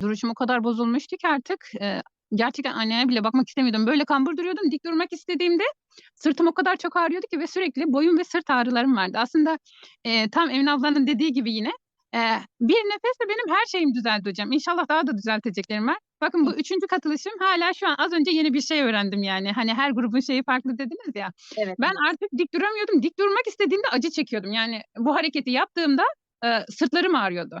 Duruşum o kadar bozulmuştu ki artık, eee, gerçekten aynaya bile bakmak istemiyordum. Böyle kambur duruyordum. Dik durmak istediğimde sırtım o kadar çok ağrıyordu ki ve sürekli boyun ve sırt ağrılarım vardı. Aslında, eee, tam Emine ablanın dediği gibi yine, eee, bir nefesle benim her şeyim düzeldi hocam. İnşallah daha da düzelteceklerim var. Bakın bu 3'üncü katılışım. Hâlâ şu an az önce yeni bir şey öğrendim yani. Hani her grubun şeyi farklı dediniz ya. Evet, Ben evet. artık dik duramıyordum. Dik durmak istediğimde acı çekiyordum. Yani bu hareketi yaptığımda, eee, sırtlarım ağrıyordu.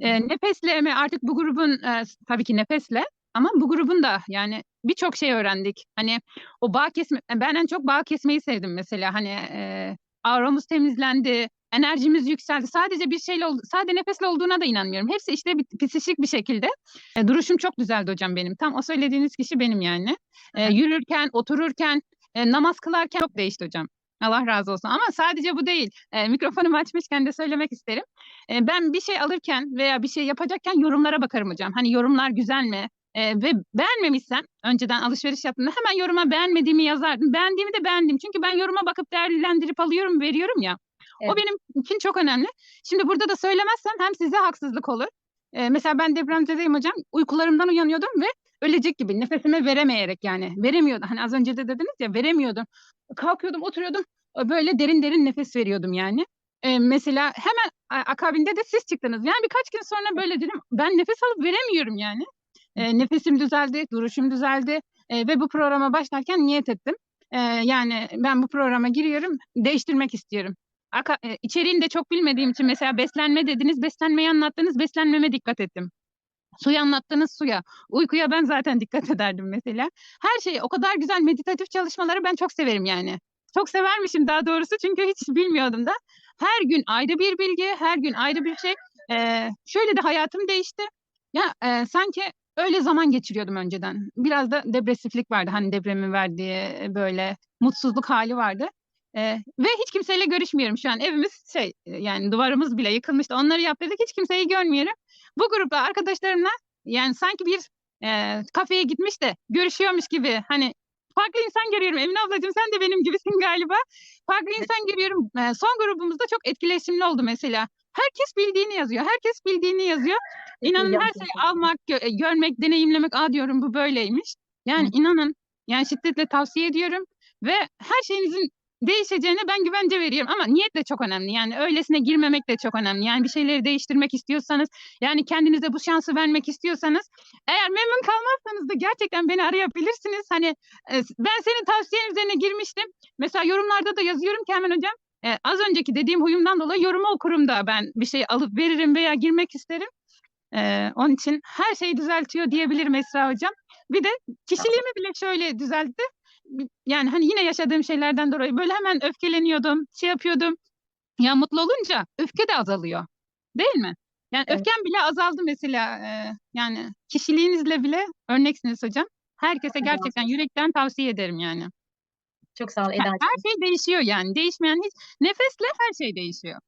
Eee, nefesle artık bu grubun, s tabii ki nefesle ama bu grubun da yani birçok şey öğrendik. Hani o bağ kesme ben en çok bağ kesmeyi sevdim mesela. Hani, eee, auramız temizlendi, enerjimiz yükseldi. Sadece bir şeyle sadece nefesle olduğuna da inanmıyorum. Hepsi işte bir psişik bir şekilde. Eee, duruşum çok düzeldi hocam benim. Tam o söylediğiniz kişi benim yani. Hı. yürürken, otururken, eee, namaz kılarken çok değişti hocam. Allah razı olsun ama sadece bu değil. Eee, mikrofonumu açmışken de söylemek isterim. Eee, ben bir şey alırken veya bir şey yapacakken yorumlara bakarım hocam. Hani yorumlar güzel mi? Eee, ve beğenmemişsem önceden alışveriş yaptığımda hemen yoruma beğenmediğimi yazardım. Beğendiğimi de beğendim. Çünkü ben yoruma bakıp değerlendirip alıyorum, veriyorum ya. O Evet. benim için çok önemli. Şimdi burada da söylemezsem hem size haksızlık olur. Eee, mesela ben depremzedeyim hocam. Uykularımdan uyanıyordum ve ölecek gibi nefesimi veremeyerek yani veremiyordum. Hani az önce de dediniz ya veremiyordum. Kalkıyordum, oturuyordum. Böyle derin derin nefes veriyordum yani. Eee, mesela hemen akabinde de siz çıktınız. Yani birkaç gün sonra böyle dedim ben nefes alıp veremiyorum yani. Hı. nefesim düzeldi, duruşum düzeldi, eee, ve bu programa başlarken niyet ettim. Eee, yani ben bu programa giriyorum, değiştirmek istiyorum. Aka eee, içeriğini de çok bilmediğim için mesela beslenme dediniz, beslenmeyi anlattınız, beslenmeme dikkat ettim. Suyu anlattınız, suya. Uykuya ben zaten dikkat ederdim mesela. Her şeyi o kadar güzel meditatif çalışmaları ben çok severim yani. Çok severmişim daha doğrusu çünkü hiç bilmiyordum da. Her gün ayrı bir bilgi, her gün ayrı bir şey. Eee, şöyle de hayatım değişti. Ya, eee, sanki öyle zaman geçiriyordum önceden. Biraz da depresiflik vardı. Hani depremin verdiği, böyle mutsuzluk hâli vardı. Eee, ve hiç kimseyle görüşmüyorum şu an. Evimiz şey, yani duvarımız bile yıkılmıştı. Onları yaptırdık. Hiç kimseyi görmüyorum. Bu grupla arkadaşlarımla yani sanki bir, eee, kafeye gitmiş de görüşüyormuş gibi hani farklı insan görüyorum. Emine ablacığım sen de benim gibisin galiba. Farklı insan görüyorum. Eee, son grubumuzda çok etkileşimli oldu mesela. Herkes bildiğini yazıyor. Herkes bildiğini yazıyor. İnanın her şeyi almak, gö eee, görmek, deneyimlemek, "A!" diyorum bu böyleymiş. Yani Hı. inanın, yani şiddetle tavsiye ediyorum ve her şeyinizin değişeceğine ben güvence veriyorum ama niyet de çok önemli. Yani öylesine girmemek de çok önemli. Yani bir şeyleri değiştirmek istiyorsanız, yani kendinize bu şansı vermek istiyorsanız, eğer memnun kalmazsanız da gerçekten beni arayabilirsiniz. Hani, s ben senin tavsiyen üzerine girmiştim. Mesela yorumlarda da yazıyorum ki hocam, eee, az önceki dediğim huyumdan dolayı yorumu okurum da ben bir şey alıp veririm veya girmek isterim. Eee, onun için her şeyi düzeltiyor diyebilirim Esra hocam. Bir de kişiliğimi bile şöyle düzeltti. Yani, hani, yine yaşadığım şeylerden dolayı böyle hemen öfkeleniyordum, şey yapıyordum. Ya, mutlu olunca öfke de azalıyor, değil mi? Yani Evet. öfkem bile azaldı mesela. Eee, yani kişiliğinizle bile örneksiniz hocam. Herkese gerçekten yürekten tavsiye ederim yani. Çok sağ ol He her şey değişiyor yani. Değişmeyen hiç nefesle her şey değişiyor.